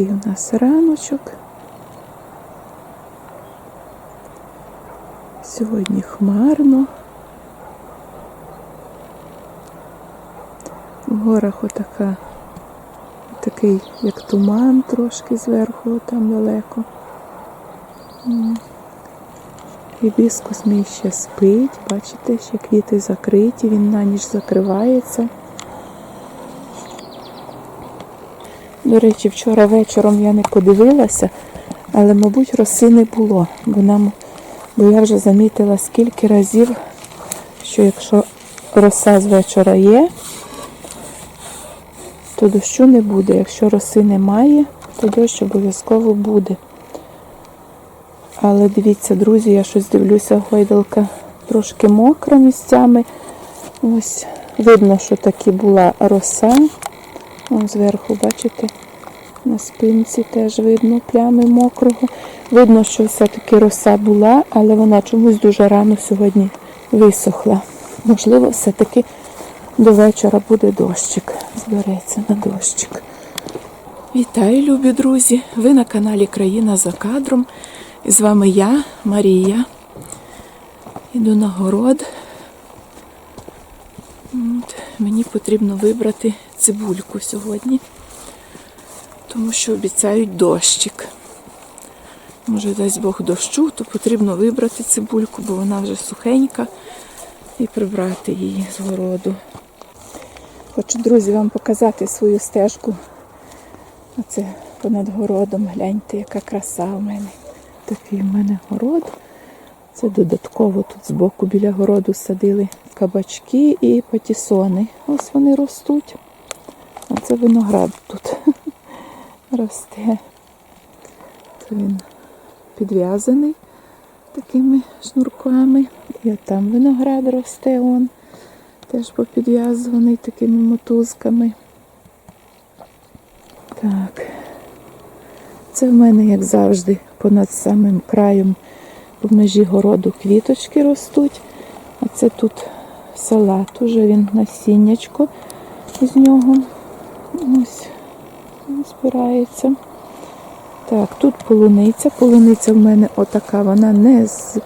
Такий у нас раночок. Сьогодні хмарно. В горах отака, такий, як туман трошки зверху, там далеко. Гібіскус мій ще спить, бачите, ще квіти закриті, він на ніч закривається. До речі, вчора вечором я не подивилася, але, мабуть, роси не було, бо нам, бо я вже замітила скільки разів, що якщо роса з вечора є, то дощу не буде. Якщо роси немає, то дощ обов'язково буде. Але дивіться, друзі, я щось дивлюся, гойдалка трошки мокра місцями. Ось видно, що таки була роса. Вон зверху, бачите, на спинці теж видно плями мокрого. Видно, що все-таки роса була, але вона чомусь дуже рано сьогодні висохла. Можливо, все-таки до вечора буде дощик. Збереться на дощик. Вітаю, любі друзі! Ви на каналі Країна за кадром. І з вами я, Марія. Іду на город. От, мені потрібно вибрати цибульку сьогодні, тому що обіцяють дощик. Може, дасть Бог дощу, то потрібно вибрати цибульку, бо вона вже сухенька, і прибрати її з городу. Хочу, друзі, вам показати свою стежку. Оце понад городом. Гляньте, яка краса у мене. Такий в мене город. Це додатково тут збоку біля городу садили кабачки і патісони. Ось вони ростуть. А це виноград тут росте. Це він підв'язаний такими шнурками. І от там виноград росте он. Теж попідв'язаний такими мотузками. Так. Це в мене, як завжди, понад самим краєм по межі городу квіточки ростуть. А це тут салат, уже він насіннячко з нього ось збирається. Так, тут полуниця. Полуниця в мене отака, вона не з.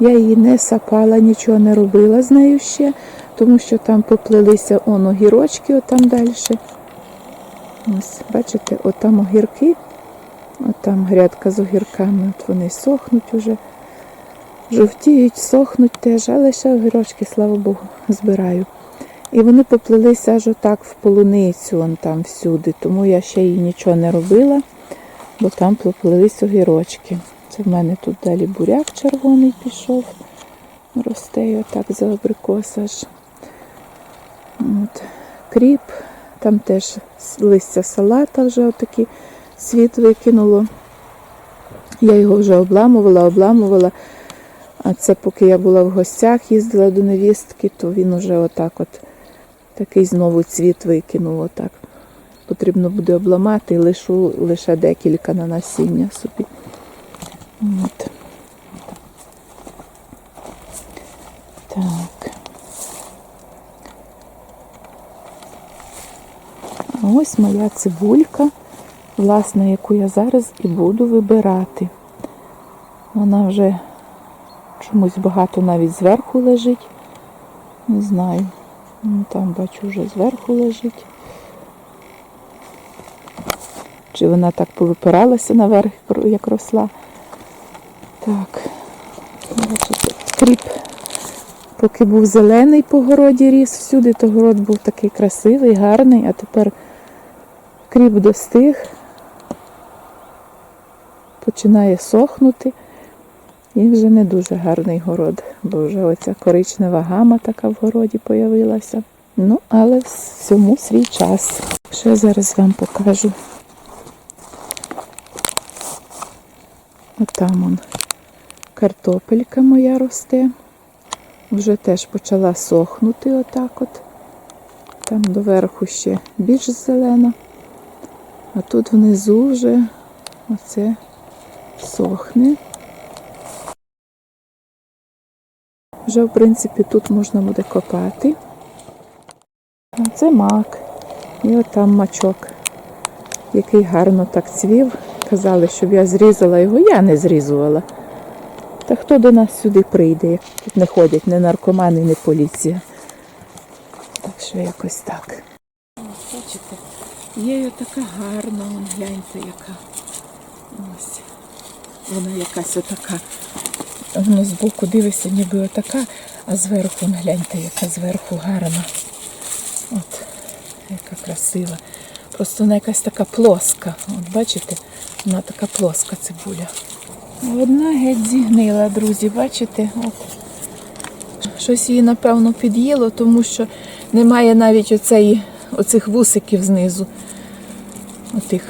Я її не сапала, нічого не робила з нею ще, тому що там поплилися он огірочки, отам далі. Ось, бачите, отам огірки, отам грядка з огірками, от вони сохнуть уже, жовтіють, сохнуть теж, але ще огірочки, слава Богу, збираю. І вони поплилися аж отак в полуницю, он там всюди, тому я ще їй нічого не робила, бо там поплились огірочки. Це в мене тут далі буряк червоний пішов, росте і отак за абрикос аж. От. Кріп, там теж листя салата вже отакий світ викинуло. Я його вже обламувала, обламувала. А це поки я була в гостях, їздила до невістки, то він уже отак от такий знову цвіт викинув. Отак. Потрібно буде обламати і лишу лише декілька на насіння собі. От. Так. А ось моя цибулька, власне, яку я зараз і буду вибирати. Вона вже чомусь багато навіть зверху лежить. Не знаю. Ну, Там бачу вже зверху лежить. Чи вона так повипиралася наверх, як росла. Так, бачите, кріп, поки був зелений по городі ріс всюди, то город був такий красивий, гарний, а тепер кріп достиг, починає сохнути. І вже не дуже гарний город, бо вже оця коричнева гама така в городі появилася. Ну, але всьому свій час. Ще зараз вам покажу. Отам он картопелька моя росте. Вже теж почала сохнути отак от. Там доверху ще більш зелена. А тут внизу вже оце сохне. Вже, в принципі, тут можна буде копати. Це мак. І отам мачок який гарно так цвів. Казали, щоб я зрізала його, я не зрізувала. Та хто до нас сюди прийде, тут не ходять ні наркомани, ні поліція. Так що якось так. Бачите, є така гарна, гляньте, яка. Ось. Вона якась отака. Воно збоку дивишся, ніби отака, а зверху, гляньте, яка зверху гарна. От, яка красива. Просто вона якась така плоска. От бачите, вона така плоска цибуля. Одна геть зігнила, друзі, бачите? От. Щось її, напевно, під'їло, тому що немає навіть оцеї, оцих вусиків знизу. Отих,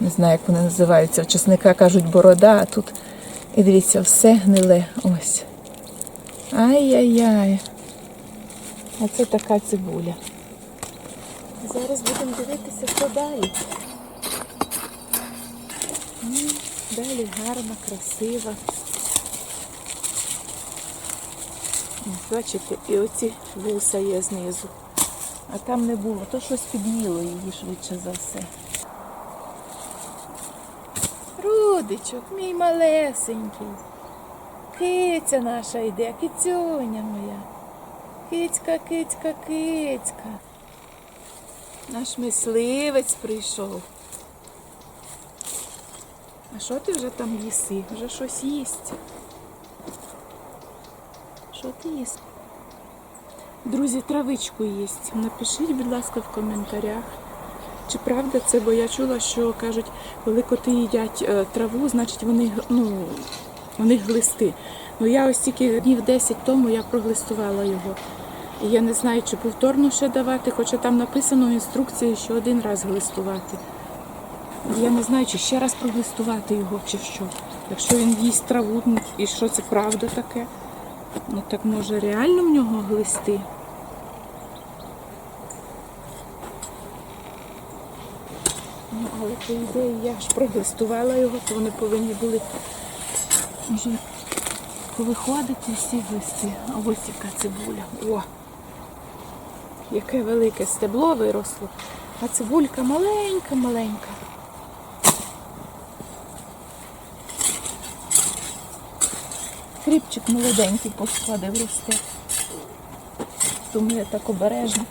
не знаю, як вони називаються. В чесника кажуть борода, а тут, і дивіться, все гниле. Ось. Ай-яй-яй. Оце така цибуля. Зараз будемо дивитися, що далі. Далі гарна, красива. Бачите, і оці вуса є знизу. А там не було, то щось під'їло її швидше за все. Рудичок, мій малесенький. Киця наша йде, кицюня моя. Кицька, кицька, кицька. Наш мисливець прийшов. А що ти вже там їси? Вже щось їсть. Що ти їсть? Друзі, травичку їсть. Напишіть, будь ласка, в коментарях. Чи правда це, бо я чула, що кажуть, коли коти їдять е, траву, значить вони ну, у них глисти. Ну я ось тільки днів 10 тому я проглистувала його. І я не знаю, чи повторно ще давати, хоча там написано в інструкції, що один раз глистувати. Я не знаю, чи ще раз проглистувати його, чи що. Якщо він їсть траву, ну, і що це правда таке? Ну так може реально в нього глисти? Ну, але по ідеї я ж проглистувала його, то вони повинні були вже повиходити всі глисти. А ось яка цибуля. О! Яке велике стебло виросло, а цибулька маленька-маленька. Кріпчик молоденький посходив росте. Тому я так обережно.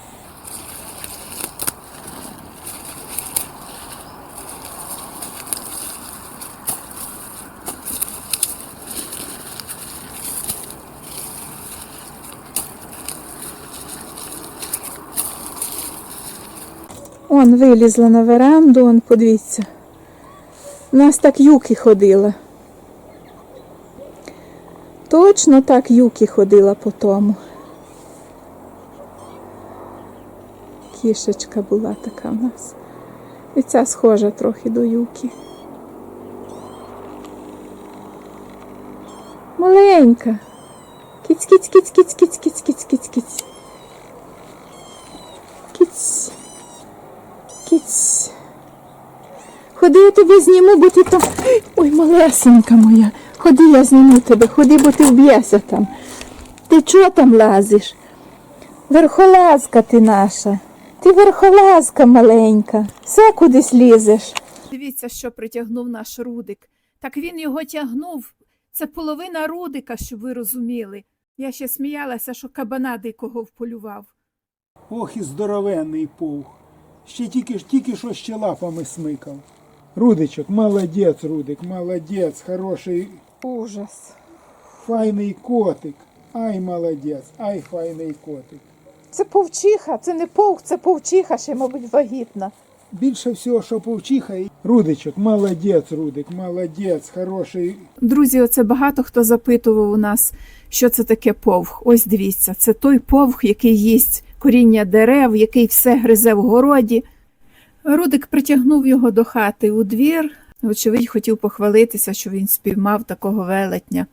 Он вилізла на веранду, он подивіться. У нас так юки ходила. Точно так юки ходила по тому. Кішечка була така в нас. І ця схожа трохи до юки. Маленька. Кіць, кіць, кіць, кіць, кіць, кіць, кіць, кіць, кіць. Кіць. Кіць. Ходи, я тебе зніму, бо ти там. Ой, малесенька моя. Ходи, я зніму тебе, ходи, бо ти вб'єшся там. Ти чого там лазиш? Верхолазка ти наша. Ти верхолазка маленька. Все кудись лізеш. Дивіться, що притягнув наш Рудик. Так він його тягнув. Це половина Рудика, щоб ви розуміли. Я ще сміялася, що кабана дикого вполював. Ох і здоровенний пух. Ще тільки, тільки що ще лапами смикав. Рудичок, молодець, Рудик, молодець, хороший, Ужас. файний котик. Ай, молодець, ай, файний котик. Це повчиха, це не повк, це повчиха, ще, мабуть, вагітна. Більше всього, що повчиха. і- Рудичок, молодець, Рудик, молодець, хороший. Друзі, оце багато хто запитував у нас, що це таке повх. Ось дивіться, це той повх, який їсть коріння дерев, який все гризе в городі. Рудик притягнув його до хати у двір. Вочевидь, хотів похвалитися, що він спіймав такого велетня.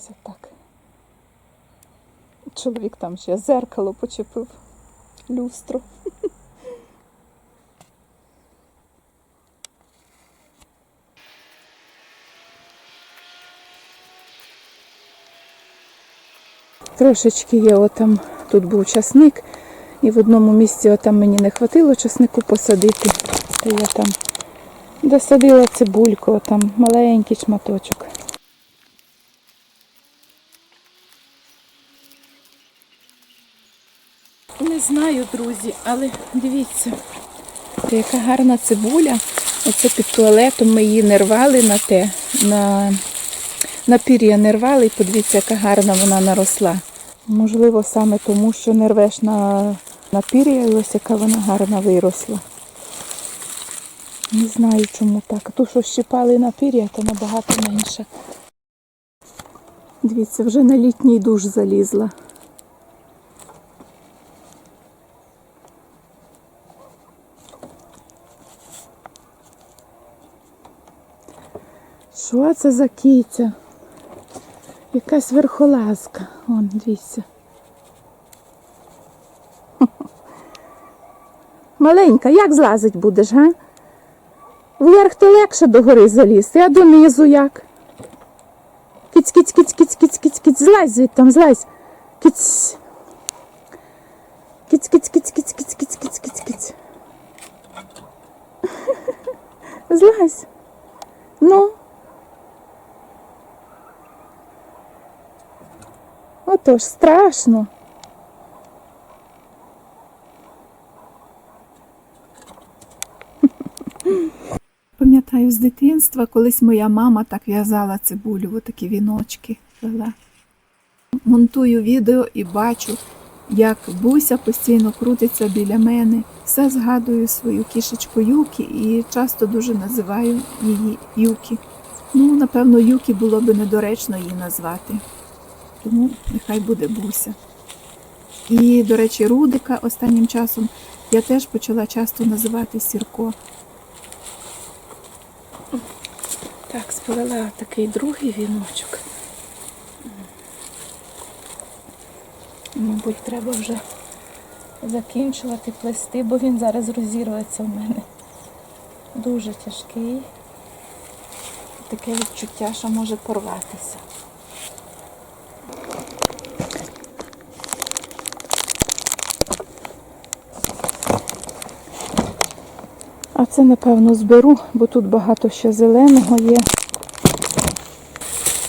Ось так. Чоловік там ще зеркало почепив, люстру. Трошечки є отам, тут був часник, і в одному місці отам мені не хватило часнику посадити. То я там досадила цибульку, там маленький шматочок. Не знаю, друзі, але дивіться, яка гарна цибуля. Оце під туалетом ми її не рвали на те, на, на пір'я не рвали, і подивіться, яка гарна вона наросла. Можливо, саме тому, що не рвеш на, на пір'я, і ось яка вона гарна виросла. Не знаю, чому так. Ту, що щипали на пір'я, то набагато менше. Дивіться, вже на літній душ залізла. Що це за киця? Якась верхолазка. Вон, дивіться. Маленька, як злазить будеш, га? Вверх то легше до гори залізти, а донизу як? Киць, киць, киць, киць, киць, киць, киць, злазь звідтам, злазь. Киць. Киць, киць, киць, киць, киць, киць, киць, киць, киць. Злазь. Ну. Отож, страшно. Пам'ятаю з дитинства, колись моя мама так в'язала цибулю, отакі віночки вела. Монтую відео і бачу, як Буся постійно крутиться біля мене. Все згадую свою кішечку Юкі і часто дуже називаю її Юкі. Ну, напевно, Юкі було би недоречно її назвати. Тому нехай буде Буся. І, до речі, Рудика останнім часом я теж почала часто називати Сірко. Так, сплела такий другий віночок. Мабуть, треба вже закінчувати плести, бо він зараз розірветься в мене. Дуже тяжкий. Таке відчуття, що може порватися. А це, напевно, зберу, бо тут багато ще зеленого є.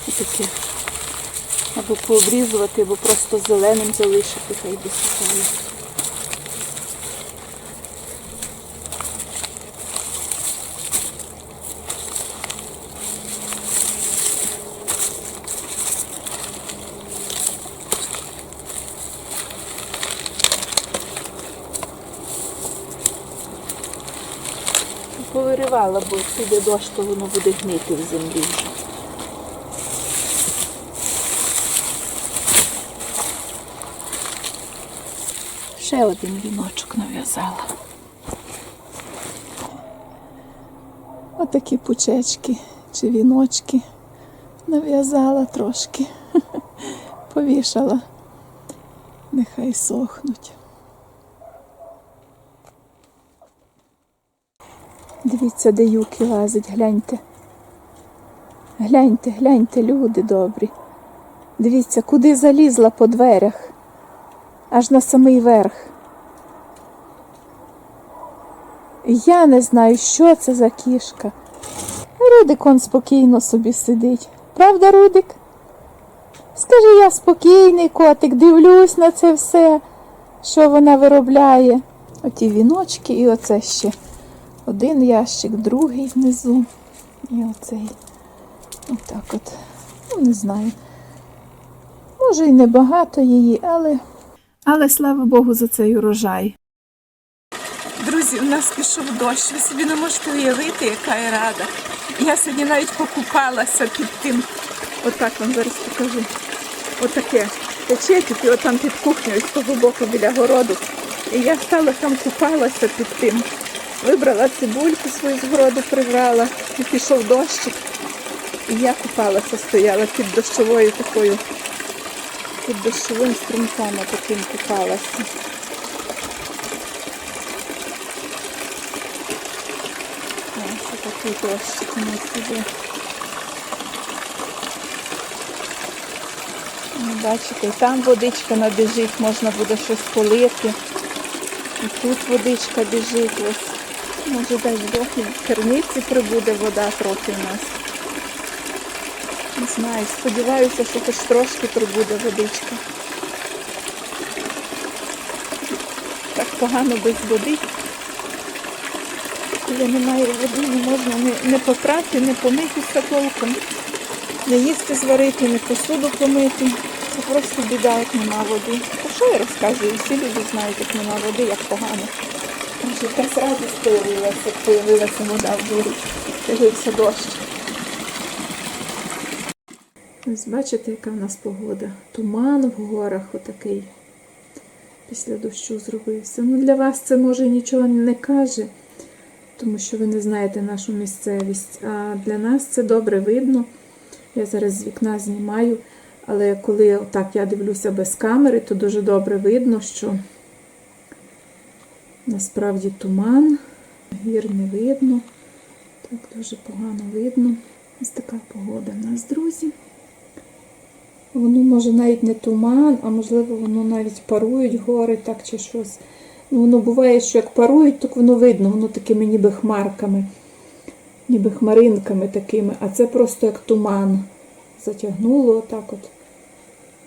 Таке. Або пообрізувати, або просто зеленим залишити, хай досихає. Повиривала, бо піде дощ, то воно буде гнити в землі. Ще один віночок нав'язала. Отакі пучечки чи віночки нав'язала трошки. Повішала. Нехай сохнуть. Дивіться, де юки лазить, гляньте. Гляньте, гляньте, люди добрі. Дивіться, куди залізла по дверях. Аж на самий верх. Я не знаю, що це за кішка. Рудик он спокійно собі сидить. Правда, Рудик? Скажи, я спокійний котик, дивлюсь на це все, що вона виробляє. Оті віночки і оце ще. Один ящик, другий внизу. І оцей. Отак от. Ну, не знаю. Може і небагато її, але. Але слава Богу за цей урожай. Друзі, у нас пішов дощ. Ви собі не можете уявити, яка я рада. Я сьогодні навіть покупалася під тим. Отак вам зараз покажу. Отаке. Тече тільки отам під кухнею з того боку біля городу. І я стала там купалася під тим. Вибрала цибульку свою з городу, прибрала, і пішов дощик. І я купалася, стояла під дощовою такою, під дощовим струмком таким купалася. Ось такий дощик у нас іде. Ну, Бачите, і там водичка набіжить, можна буде щось полити. І тут водичка біжить ось. Може дасть Бог в керниці прибуде вода трохи в нас. Не знаю, сподіваюся, що хоч трошки прибуде водичка. Так погано без води. Коли немає води, не можна не, не попрати, не помитися толком, не їсти зварити, не посуду помити. Це просто біда, як нема води. Та що я розказую? Всі люди знають, як нема води, як погано. Якась радість появилася, як появилася вода в дворі. Появився дощ. Ось бачите, яка в нас погода. Туман в горах отакий після дощу зробився. Ну, для вас це може нічого не каже, тому що ви не знаєте нашу місцевість. А для нас це добре видно. Я зараз з вікна знімаю, але коли так я дивлюся без камери, то дуже добре видно, що насправді туман, гір не видно. Так дуже погано видно. Ось така погода в нас, друзі. Воно може навіть не туман, а можливо, воно навіть парують гори, так чи щось. Ну, воно буває, що як парують, так воно видно, воно такими ніби хмарками, ніби хмаринками такими, а це просто як туман. Затягнуло отак от.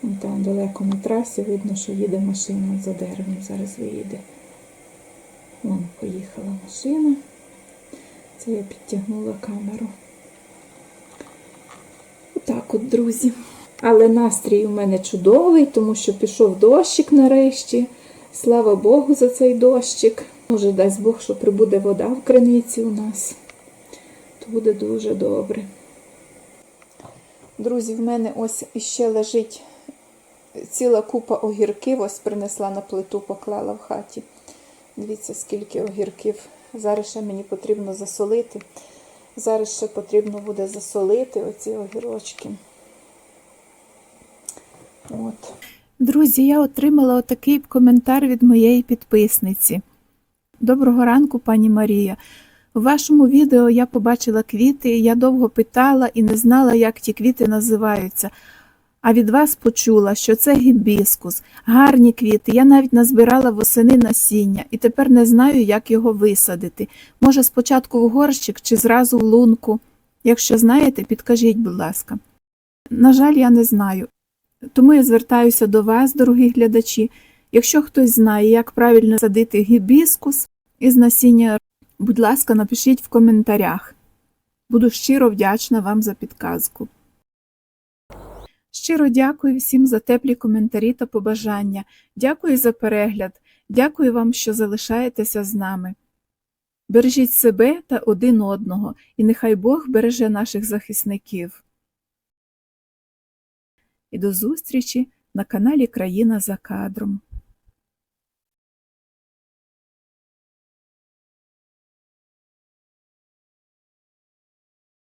Вон там далеко на трасі видно, що їде машина за деревом. Зараз виїде. Вон поїхала машина. Це я підтягнула камеру. Отак от, друзі. Але настрій у мене чудовий, тому що пішов дощик нарешті. Слава Богу за цей дощик. Може, дасть Бог, що прибуде вода в криниці у нас. То буде дуже добре. Друзі, в мене ось іще лежить ціла купа огірків. Ось принесла на плиту, поклала в хаті. Дивіться, скільки огірків. Зараз ще мені потрібно засолити. Зараз ще потрібно буде засолити оці огірочки. От. Друзі, я отримала отакий коментар від моєї підписниці. Доброго ранку, пані Марія. У вашому відео я побачила квіти, я довго питала і не знала, як ті квіти називаються. А від вас почула, що це гібіскус, гарні квіти. Я навіть назбирала восени насіння і тепер не знаю, як його висадити. Може, спочатку в горщик чи зразу в лунку. Якщо знаєте, підкажіть, будь ласка. На жаль, я не знаю. Тому я звертаюся до вас, дорогі глядачі. Якщо хтось знає, як правильно садити гібіскус із насіння, будь ласка, напишіть в коментарях. Буду щиро вдячна вам за підказку. Щиро дякую всім за теплі коментарі та побажання. Дякую за перегляд. Дякую вам, що залишаєтеся з нами. Бережіть себе та один одного, і нехай Бог береже наших захисників. І до зустрічі на каналі Країна за кадром.